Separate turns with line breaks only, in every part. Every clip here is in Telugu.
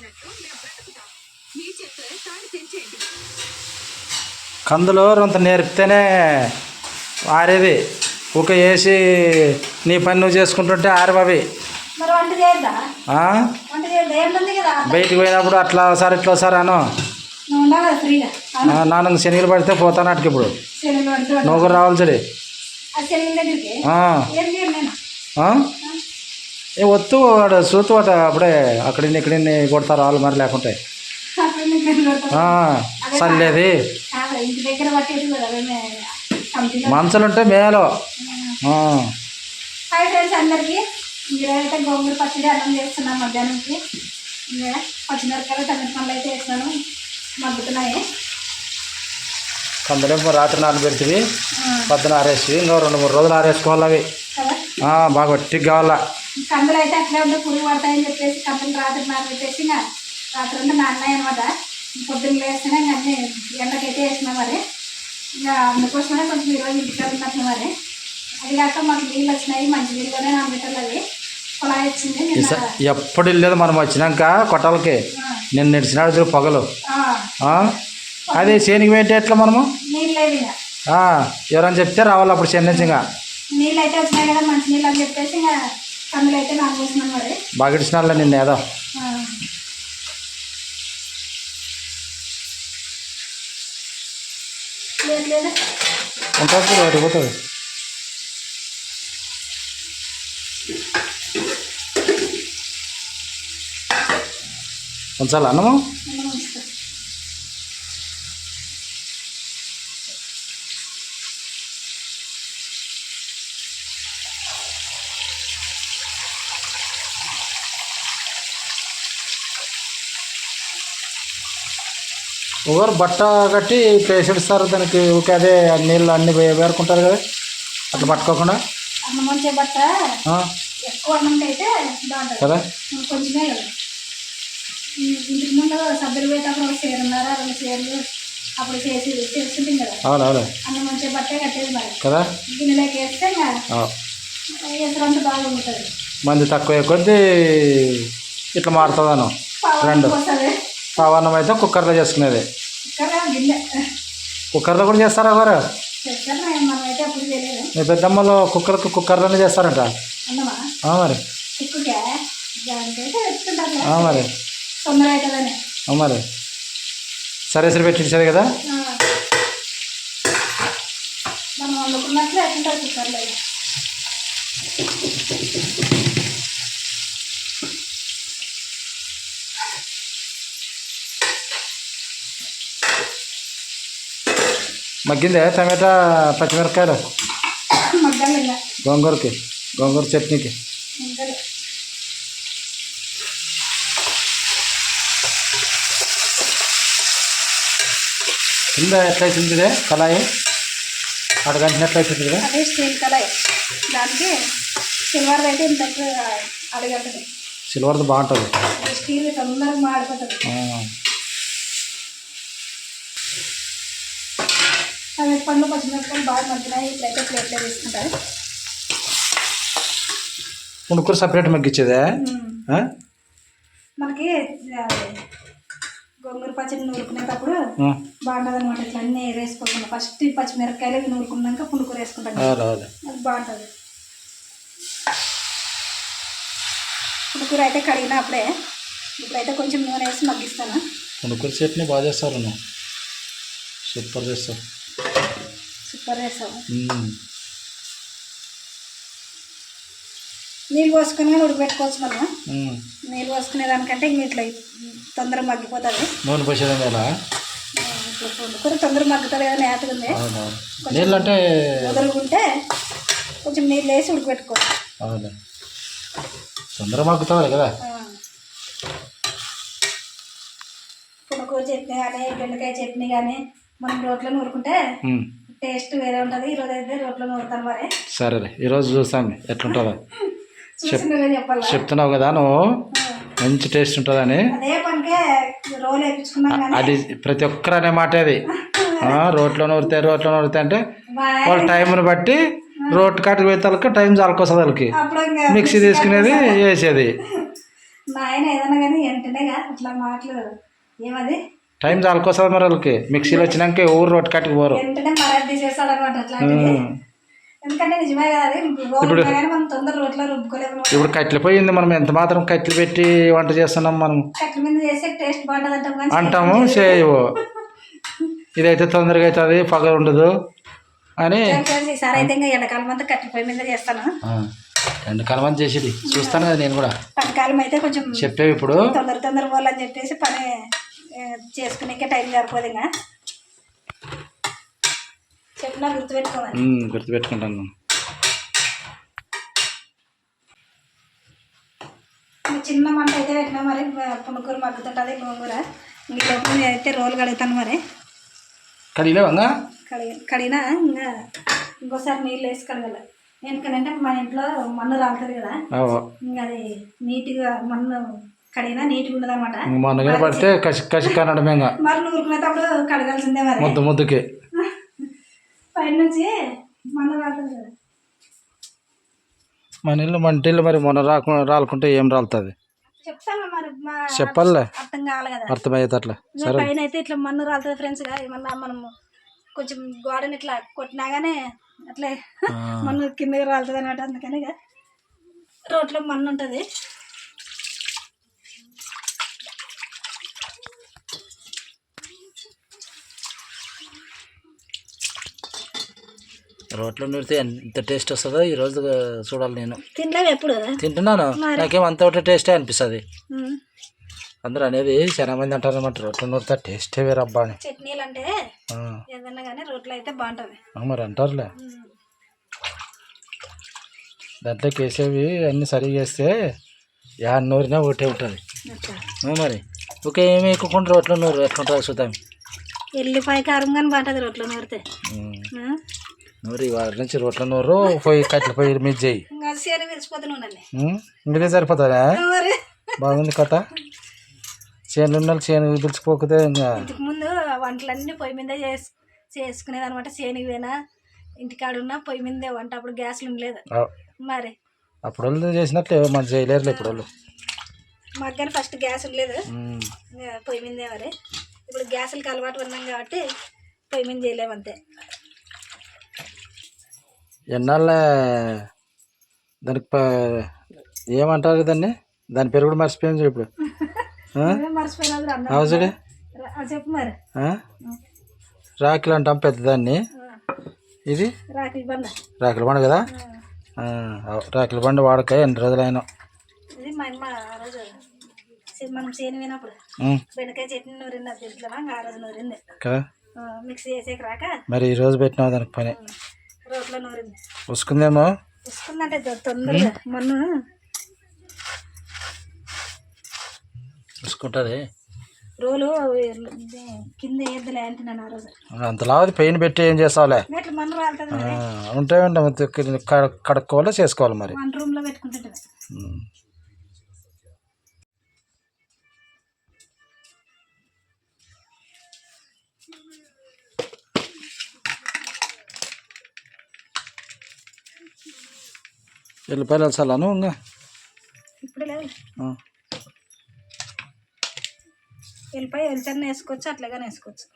గుర్తుందా బిడ్డ మాకు చేతనైనట్టు మేము బ్రతుకుతాం. మీ చేతులే తాడి తెంచేయండి.
కందులు రొంత నేర్పితేనే ఆరేది ఊక వేసి నీ పని నువ్వు చేసుకుంటుంటే ఆరవవి.
మరి వంట చేద్దా
ఆ?
వంట చేద్దా ఏముంది కదా?
బయటికి పోయినప్పుడు అట్లా ఒకసారి ఇట్లా ఒకసారి అను. నాన్నకు శనిగలు పడితే పోతాను అటుకి ఇప్పుడు. నువ్వు కూడా రావాల్సింది
ఆ సెలవుల దగ్గరికి
ఆ,
ఏం
వత్తు వాడు సూతు వాట అప్పుడే అక్కడిన్ని ఇక్కడిన్ని కొడతారు వాళ్ళు మరి లేకుంటే. చల్లేది మంచలుంటే మేలు.
హాయ్ ఫ్రెండ్స్ అందరికీ. ఈరోజైతే గోంగూర పచ్చడి అన్నం చేస్తున్నాం మధ్యాహ్నంకి. ఇంకా పచ్చిమిరపకాయలు టమాటా పండ్లు అయితే వేసినాను. మగ్గుతున్నాయి.
కందులేమో రాత్రి నానబెడుతుంది పొద్దున ఆరేసి ఇంకా రెండు మూడు రోజులు ఆరేసుకోవాలి అవి. బాగా వట్టికి కావాలా.
కందులు అయితే అట్లే ఉంటే పురుగు పడతాయని చెప్పేసి కందులు రాత్రి నానబెట్టేసి ఇంకా రాత్రి అంతా నాన్నాయి అనమాట పొద్దున్న వేస్తేనే ఇంకా అన్ని ఎండకైతే వేసినా మరి. ఇంకా అందుకోసమే కొంచెం ఈరోజు ఇంటికి ఉన్నట్లు మరి. అది కాక మాకు నీళ్ళు వచ్చినాయి మంచి నీళ్ళలోనే నానబెట్టాలి అది కుళాయి వచ్చింది
ఎప్పుడు వెళ్ళలేదు మనం వచ్చినాక కొట్టాలకి? నిన్న నడిచినాడు పొగలు? అదే శనికి పెట్టి ఎట్లా మనము?
నీళ్ళు లేదు ఇంకా.
ఆ, ఎవరైనా చెప్తే రావాలి అప్పుడు చెన్నై ఇంకా.
నీళ్ళు అయితే వచ్చినాయి కదా మంచి నీళ్ళు అని చెప్పేసి ఇంకా అయితే మరి.
బాగా ఇచ్చినారులే నిన్న ఏదో. ఉంటుంది ఒకటి పోతుంది. ఉంచాలి అన్నము
అన్నం ఉంచుతా.
ఒకరు బట్ట కట్టి పేసిస్తారు దానికి ఊకే అదే నీళ్ళు అన్ని వేరుకుంటారు కదా. అట్లా పట్టుకోకుండా. కదా.
ఇంటికి ముందు పోయేటప్పుడు ఒక రెండు అప్పుడు చేసి చేస్తుంటాం కదా.
అవును అవును.
అన్నం వంచే బట్టే కట్టేది మరి.
కదా.
గిన్నెలోకి వేస్తే
మంది తక్కువ కొద్దీ ఇట్లా మారుతుందను. రెండు. పవన్నం అయితే కుక్కర్లో చేసుకునేది. కుక్కర్లో కూడా చేస్తారా
చేయలేదు.
మీ పెద్దమ్మలు కుక్కర్కి కుక్కర్లోనే చేస్తారంట? మరి. మరి. మరి. సరే సరే పెట్టించేది కదా.
మనం వండుకున్నట్లు కుక్కర్లో.
మగ్గిందే టమాటా పచ్చిమిరపకాయలు
మగ్గాలి ఇంకా
గోంగూరకి గోంగూర చట్నీకి
మగ్గాలి
కింద ఎట్లయితుంది ఇదే కళాయి అడగంటిన ఎట్లయితుంది కదా
అదే స్టీల్ కళాయి దానికి సిల్వర్ అయితే ఇంత అడగంటుంది
సిల్వర్ది బాగుంటుంది
స్టీల్ తొందరగా మాడిపోతుంది
ఆ,
అవి పండ్లు పచ్చిమిరపకాయలు బాగా మగ్గినాయి. ఇట్లయితే ప్లేట్లో తీసుకుంటారు
పుణుకూర సపరేట్ మగ్గిచ్చేదే? ఆ?
మనకి గోంగూర పచ్చడి నూరుకునేటప్పుడు బాగుంటుంది అనమాట ఇట్లా అన్నీ వేసుకుంటాం ఫస్ట్ పచ్చిమిరపకాయలు నూరుకున్నాక పులుకూర వేసుకుంటాం. అది బాగుంటుంది. పులుకూర అయితే కడిగిన అప్పుడే. ఇప్పుడైతే కొంచెం నూనె వేసి మగ్గిస్తాను.
పుణుకూర చట్నీ బాగా చేస్తారు నువ్వు. సూపర్ చేస్తావు.
సూపర్ వేస్తాము
మ్మ్.
నీళ్ళు పోసుకొని కూడా ఉడకబెట్టుకోవచ్చు మనం. నీళ్ళు పోసుకునే దానికంటే ఇంక ఇట్లా తొందరగా మగ్గిపోతుంది.
నూనె పోసేది ఎలా
తొందరగా మగ్గుతుంది కదా నేతగా ఉంది.
నీళ్ళు అంటే
వదులుకుంటే కొంచెం నీళ్ళు వేసి ఉడకబెట్టుకోవచ్చు
అవును? తొందరగా మగ్గుతావాలి కదా?
పునుకూర చట్నీ కానీ బెండకాయ చట్నీ కానీ మనం రోట్లో నూరుకుంటే. టేస్ట్ వేరే ఉంటుంది. ఈరోజు అయితే రోట్లో నూరుతాను మరి.
సరేలే ఈరోజు చూస్తాను ఎట్లుంటుందో. చెప్తున్నావు కదా నువ్వు. మంచి టేస్ట్ ఉంటుందని.
అదే
ప్రతి ఒక్కరు అనే మాట అది. ఆ, రోట్లో నూరితే రోట్లో నూరితే అంటే. వాళ్ళ టైంని బట్టి రోట్ కాటికి పోయేతలకి టైం చాలకొస్తుంది వాళ్ళకి. మిక్సీ తీసుకునేది వేసేది.
మా ఆయన ఏదన్నా కానీ మాటలు. ఏమది?
టైం చాలుకోస్తుంది మరి వాళ్ళకి. మిక్సీలో వచ్చినాక ఊరు రొట్టె కట్టుకు పోరు.
వెంటనే మరది తీసేస్తాడు అనమాట అట్లాంటివి ఎందుకంటే నిజమే కదా అది. రోడ్లు కానీ మనం తొందర రోడ్లో రుబ్బుకోలేము.
ఇప్పుడు కట్టెలు పోయింది మనం. ఎంత మాత్రం కట్టెలు పెట్టి వంట చేస్తున్నాం మనం.
కట్ల మీద చేసే టేస్ట్ బాగుంటుంది అంటాం కానీ
అంటాము చేయవు. ఇదైతే తొందరగా అవుతుంది పగ ఉండదు అని.
ఈసారి అయితే ఇంకా ఎండాకాలం అంతా కట్టెల పొయ్యి మీద చేస్తాను.
చేసేది. చూస్తాను కదా నేను కూడా.
అయితే కొంచెం
చెప్పేవి ఇప్పుడు.
తొందర తొందర పోవాలని చెప్పేసి పని చేసుకునేకే టైం సరిపోదు ఇంకా చెప్పినా గుర్తుపెట్టుకోవాలి
గుర్తుపెట్టుకుంటాను.
చిన్న మంట అయితే పెట్టినా మరి పునుకూర మగ్గుతుంటుంది గోంగూర. ఈ లోపల నేను అయితే రోలు కడుగుతాను మరి.
కడిలేవంగా
కడిగి కడిగినా? ఇంకా ఇంకోసారి నీళ్ళు వేసి కడగాలి. ఎందుకంటే మా ఇంట్లో మన్ను రాలుతుంది కదా. ఇంకా అది నీట్గా మన్ను కడిగినా నీట్గా ఉండదు అనమాట
మొన్నగా పడితే కసి కసి కనడమే
మరి నూరుకునేటప్పుడు కడగాల్సిందే మరి.
ముద్దు ముద్దుకి.
పైన నుంచి కదా.
మన ఇల్లు మన ఇల్లు మరి మొన్న రాకు రాలుకుంటే ఏం రాలుతుంది? చెప్పాలే.
అర్థం కావాలి కదా.
అర్థమయ్యేది అట్లా
ఇంకా పైన అయితే ఇట్లా మన్ను రాలుతుంది ఫ్రెండ్స్గా. ఏమన్నా మనము కొంచెం గోడని ఇట్లా కొట్టినా గానీ అట్లే మన్ను కిందకి రాలుతుంది అనమాట అందుకని రోడ్లో మన్ను ఉంటుంది.
రోట్లో నూరితే ఎంత టేస్ట్ వస్తుందో ఈ రోజు చూడాలి నేను.
తినలేవు ఎప్పుడు
తింటున్నాను. నాకేం అంత ఒకటి టేస్టే అనిపిస్తుంది. అందరూ అనేది చాలా మంది అంటారు అనమాట రోట్లో నూరితే టేస్టే వేరబ్బా అని.
చట్నీలు అంటే
ఆ,
ఏదన్నా కానీ రోట్లో అయితే బాగుంటుంది.
ఆ, మరి అంటారులే.
ఉమ్.
దాంట్లోకి వేసేవి అన్నీ సరిగా వేస్తే యా నూరినా ఒకటే ఉంటుంది. మరి? ఓకే ఏమి ఎక్కుకుండా రోట్లో నూరు ఎట్లుంటుంది చూద్దాం.
ఎల్లిపాయ కారం కానీ బాగుంటుంది రోట్లో నూరితే?
నూరి వారి నుంచి రోట్లో నూరు పోయి కట్టెల పోయి మీద చేయి
ఇంకా సేన విరిచిపోతూనే ఉండాలి
ఉమ్, ఇదే సరిపోతుందా?
మరి.
బాగుంది కథ. చేను ఉన్న చేను పిలిచిపోకపోతే ఇంకా
ముందు వంటలన్నీ పొయ్యి మీద చేసు చేసుకునేది అనమాట చేనికి పోయినా ఇంటికాడ ఉన్న పొయ్యి మీదే వంట. అప్పుడు గ్యాస్లు ఉండలేదు. మరి.
అప్పుడు వాళ్ళు చేసినట్లే మన చేయలేరులే ఇప్పుడు వాళ్ళు
మాకు కానీ ఫస్ట్ గ్యాస్ ఉండలేదు. పొయ్యి మీదే మరి. ఇప్పుడు గ్యాసులకి అలవాటు ఉన్నాం కాబట్టి పొయ్యి మీద చేయలేము అంతే.
ఎన్నాళ్ళ దానికి ఏమంటారు దాన్ని? దాని పేరు కూడా మర్చిపోయాను ఇప్పుడు. అవసరే
రా- ఆ చెప్పు మరి.
రాకిలు అంటాం పెద్దదాన్ని ఇది?
రాఖీ బండ.
కదా. రాకిల బండ వాడక ఎన్ని రోజులైనా
ఇది మా అమ్మ ఆ రోజు సి- మనం చేను పోయినప్పుడు
ఉమ్,
బెండకాయ చట్నీ నూరింది అది తెలుసుకున్నా ఆ రోజు నూరింది.
కదా
ఆ, మిక్సీ చేసేకి రాక.
మరి ఈ రోజు పెట్టినావు దానికి పని.
రోట్లో నూరింది. తొందరగా. మొన్న రోలు కింద అంటున్నాను ఆ రోజు.
అంతలా పెయిన్ పెట్టి ఏం చేస్తావులే?
ఇట్లా మన రాలుతుంది
ఆ,
మరి.
ఉంటాయండి కడుక్కోవాలో చేసుకోవాలి మరి?
మన రూమ్లో పెట్టుకుంటుంటుంది.
వెళ్ళిపోయి వెళ్ళాను ఇంకా
ఇప్పుడు లేదు.
ఆ.
వెళ్ళిపోయి వెళ్చన్న వేసుకోవచ్చు అట్లాగానే వేసుకోవచ్చు.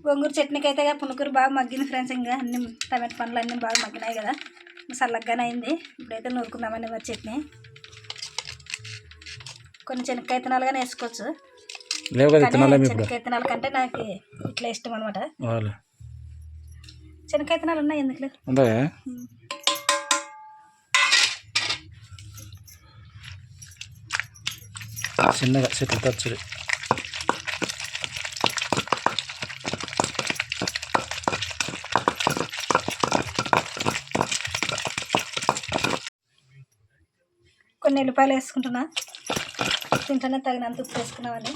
గోంగూర చట్నీకి అయితే పునుకూరు బాగా మగ్గింది ఫ్రెండ్స్ ఇంకా అన్ని టమాటా పండ్లు అన్నీ బాగా మగ్గినాయి కదా. చల్లగానే అయింది. ఇప్పుడైతే నూరుకుందామని మరి చట్నీ. కొన్ని శనక్కాయ విత్తనాలుగానే వేసుకోవచ్చు.
లేవు కదా
కానీ
తినాలేమి ఇప్పుడు.
విత్తనాల కంటే నాకు ఇట్లా ఇష్టం అనమాట శనక్కాయ విత్తనాలు ఉన్నాయి ఎందుకు లేవు?
ఉందా చిన్నగా చెట్లు తచ్చుడు
కొన్ని ఎల్లిపాయలు వేసుకుంటున్నా. తింటేనే తగినంత ఉప్పు వేసుకున్నామని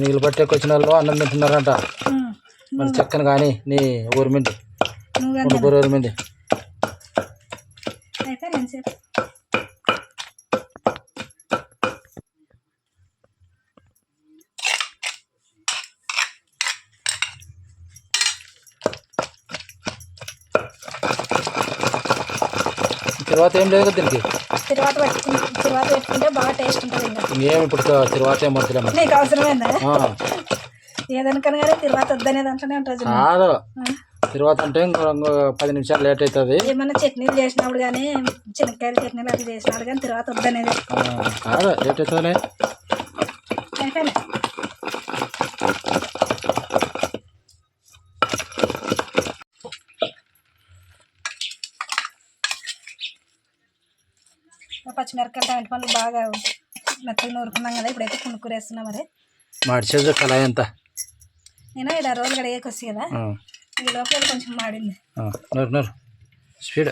శనగలు పట్టేకొచ్చిన వాళ్ళు అన్నం తింటున్నారంట. మరి చక్కని కానీ నీ ఊరిమిండి
నువ్వు కానీ
ఊరి ఊరిమిండి
అయితే
తర్వాత ఏం లేదు కదా దీనికి.
తిరువాత పెట్టుకుంటే తిరువాత పెట్టుకుంటే బాగా టేస్ట్ ఉంటుంది ఇంకా.
ఇంకేం ఇప్పుడు తర్వాత ఏం మరి.
నీకు అవసరమైందా?
ఆ,
ఏదనుకని కానీ తిరువాత వద్దనే దాంట్లోనే ఉంటుంది చూడు.
కాదు. తర్వాత అంటే ఇంకో పది నిమిషాలు లేట్ అవుతుంది
ఏమన్నా చట్నీలు చేసినప్పుడు కానీ శనక్కాయల చట్నీలు అట్లా చేసినప్పుడు కానీ తిరువాత వద్దనేది.
కాదు లేట్
అయిపోయినా పచ్చిమిరపకాయలు టమాటా పండ్లు బాగా మెత్తగా నూరుకున్నాం కదా ఇప్పుడైతే కొనుక్కురేస్తున్నాం మరి.
మడిచేది కళాయి అంతా.
నేను రోజులు కడిగేకి వస్తాయి కదా ఈ లోపల కొంచెం మాడింది.
నూరు నూరు. స్పీడ్.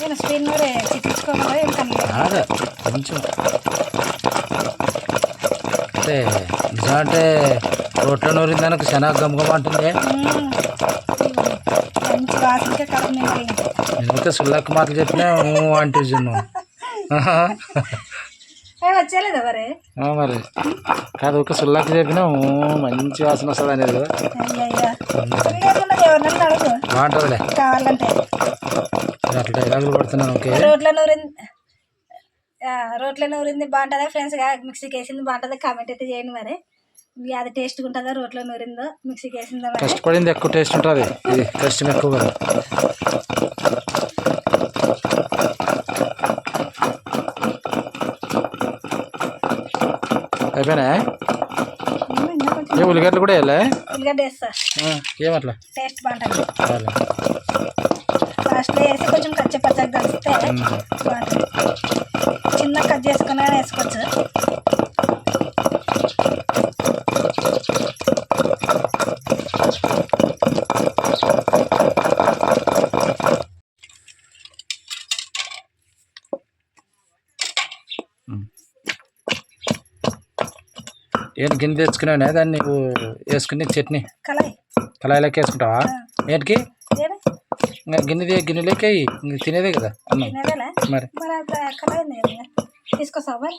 నేను స్పీడ్ నూరే చిట్టించుకోకుండా ఏం
కొంచెం. అంటే నిజం అంటే రోట్లో నూరిన దానికి శనగ గమగమ అంటుంది. ఎందుకంటే సుల్లక్క మాటలు చెప్పినా అంటే.
వచ్చేలేదా మరి?
కాదు ఒక సుల్లక్క చెప్పినా మంచి వాసన వస్తుంది అనేది. కదా బాగుంటుందిలే అట్లా డైలాగులు పడుతున్నాను ఓకే.
రోట్లో నూరింది బాగుంటుందా ఫ్రెండ్స్ మిక్సీకి వేసింది బాగుంటుందా? కామెంట్ అయితే చేయండి మరి. అది టేస్ట్గా ఉంటుందా రోట్లో నూరిందో మిక్సీకి వేసిందో
కష్టపడింది ఎక్కువ టేస్ట్ ఉంటుంది. ఇది కష్టం ఎక్కువ అయిపోయినా ఏ ఉల్లిగడ్డలు కూడా వేయాలి?
ఉల్లిగడ్డ వేస్తా.
ఏమట్లా
టేస్ట్ బాగుంటుంది. లాస్ట్లో వేసి కొంచెం కచ్చా పచ్చగా కలిస్తే బాగుంటుంది. చిన్న కట్ వేసుకోవచ్చు
ఏంటి గిన్నె తెచ్చుకున్నావు దాన్ని నువ్వు వేసుకుని చట్నీ. కళాయిలోకి వేసుకుంటావా? ఏంటికి? గిన్నె గిన్నెలోకి తినేదే కదా. అన్నం మరి.
తీసుకొస్తావా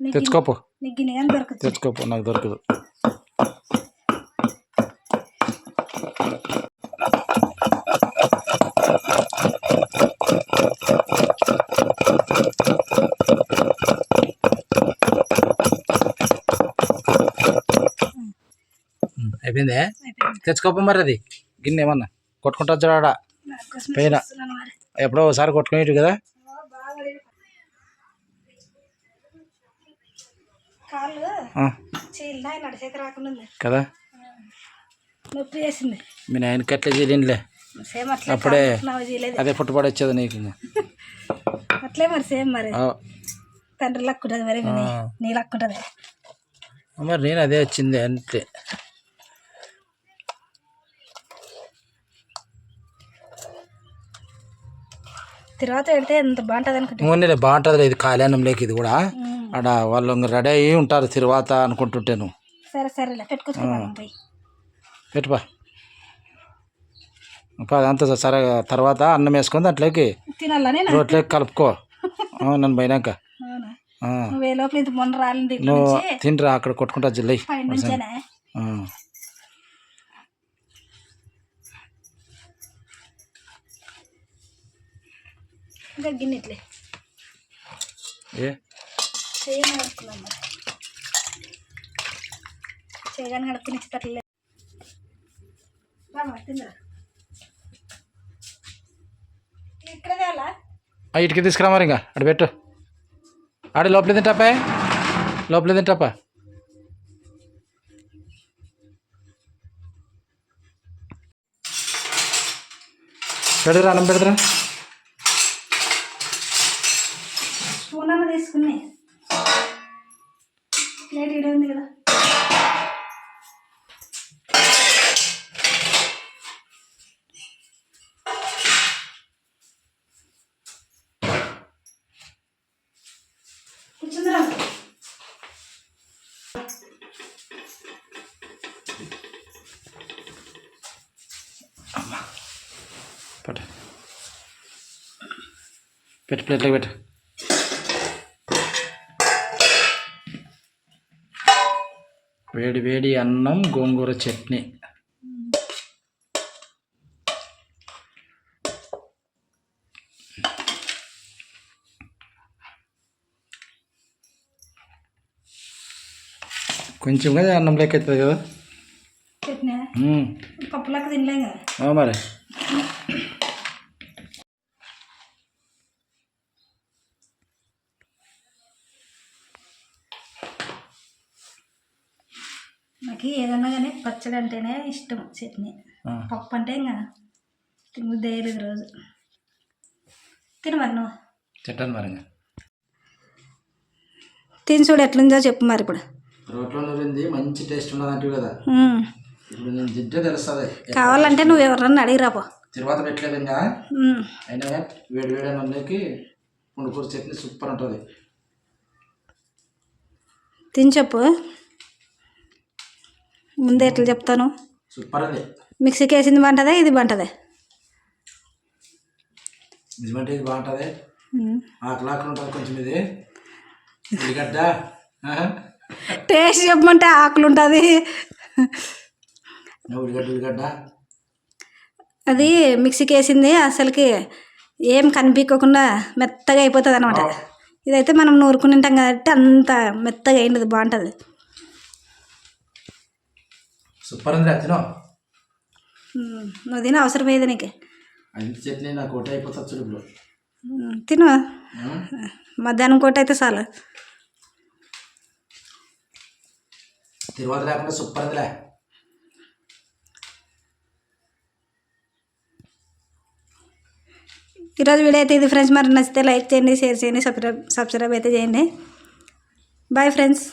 తెచ్చుకోపో.
నీకు గిన్నె కానీ దొరుకుతుంది
తెచ్చుకోపో నాకు దొరకదు. అయిపోయిందే? తెచ్చుకోపో మరి అది. గిన్నె ఏమన్నా కొట్టుకుంటా వచ్చాడా పైన. ఎప్పుడో ఒకసారి కొట్టుకునేటి కదా
కాళ్ళు
ఆ,
చీలినా నడిచేకి రాకుండా ఉంది
కదా?
నొప్పి చేసింది.
మీ నాయనకి ఎట్లా చేయలేనులే?
అట్లే
అప్పుడే అదే పుట్టుబడి వచ్చేది నీకు.
అట్లే మరి సేమ్ మరి. తండ్రి లక్కు ఉంటుంది మరి నీ
ఆ.
నీ లక్కు ఉంటుంది
మరి నేను అదే వచ్చింది అంతే.
తర్వాత పెడితే ఎంత బాగుంటుంది అనుకుంటా
బాగుంటుంది ఇది కాలేనం లేక ఇది కూడా. ఆడ వాళ్ళు రెడీ అయ్యి ఉంటారు తిరువాత అనుకుంటుంటాను.
సరే సరేలే పోయి.
పెట్టుపా అదంతా సరే తర్వాత అన్నం వేసుకొని దాంట్లోకి రోట్లోకి కలుపుకో. నన్ను పోయినాక.
నువ్వు
నువ్వు తినరా అక్కడ కొట్టుకుంటా జిల్లయి
పైన నుంచేనే? ఇంకా గిన్నె ఇట్లే
ఏ?
చేయని కడుక్కున్నాం చేయగానే కడుక్కుని ఇక్కడ
ఇటుకి తీసుకురా మరి ఇంకా. అటు పెట్టు. ఆడ లోపల తింటాపా? లోపల తింటాపా? పెడదురా అన్నం పెడదురా పట్టు పెట్టు ప్లేట్లో పెట్ట వేడి వేడి అన్నం గోంగూర చట్నీ. కొంచెం కదా అన్నం లెక్క అవుతుంది కదా?
కదా
మరి.
నాకు ఏదన్నా కానీ పచ్చడి అంటేనే ఇష్టం చట్నీ. పప్పు అంటే ఇంకా తినబుద్ధి రోజు. తిను మరి నువ్వు.
చెట్టాను మరి ఇంకా.
తిని చూడు ఎట్లుందో చెప్పు మరి ఇప్పుడు.
రోట్లో నూరింది మంచి టేస్ట్ ఉన్నదంటే కదా.
ఉమ్.
ఇప్పుడు నేను తింటే తెలుస్తుంది.
కావాలంటే నువ్వు ఎవరన్నా అడిగిరాపో
తిరువాత పెట్టలేదు ఇంకా. అయినా వేడి వేడి అన్నంలోకి పుండుకూర చట్నీ సూపర్ ఉంటుంది.
తిని చెప్పు. ముందే ఎట్లా చెప్తాను?
సూపర్ అది
మిక్సీకి వేసింది బాగుంటుందా? ఇది బాగుంటుందా?
నిజమంటే ఇది బాగుంటుంది.
ఉమ్.
ఆకులు ఆకులు ఉంటుంది కొంచెం ఇది. ఉల్లిగడ్డ.
టేస్ట్ చెప్పమంటే ఆకులు ఉంటుంది
ఉల్లిగడ్డ ఉల్లిగడ్డ.
అది మిక్సీకి వేసింది అసలుకి ఏం కనిపించకుండా మెత్తగా అయిపోతుంది అనమాట ఇదైతే మనం నూరుకుని ఉంటాం కాబట్టి అంత మెత్తగా అయింది బాగుంటుంది.
సూపర్ ఉంది.
నువ్వు తిన అవసరం ఏది నీకు.
చట్నీ నాకు ఒకటి అయిపోతుంది చూడు ఇప్పుడు.
తిను? మధ్యాహ్నం కోట అయితే చాలు.
తిరువాత లేకుండా సూపర్ ఉందిలే
ఈరోజు వీడియో అయితే ఇది ఫ్రెండ్స్. మరి నచ్చితే లైక్ చేయండి షేర్ చేయండి సబ్స్క్రైబ్ సబ్స్క్రైబ్ అయితే చేయండి. Bye friends.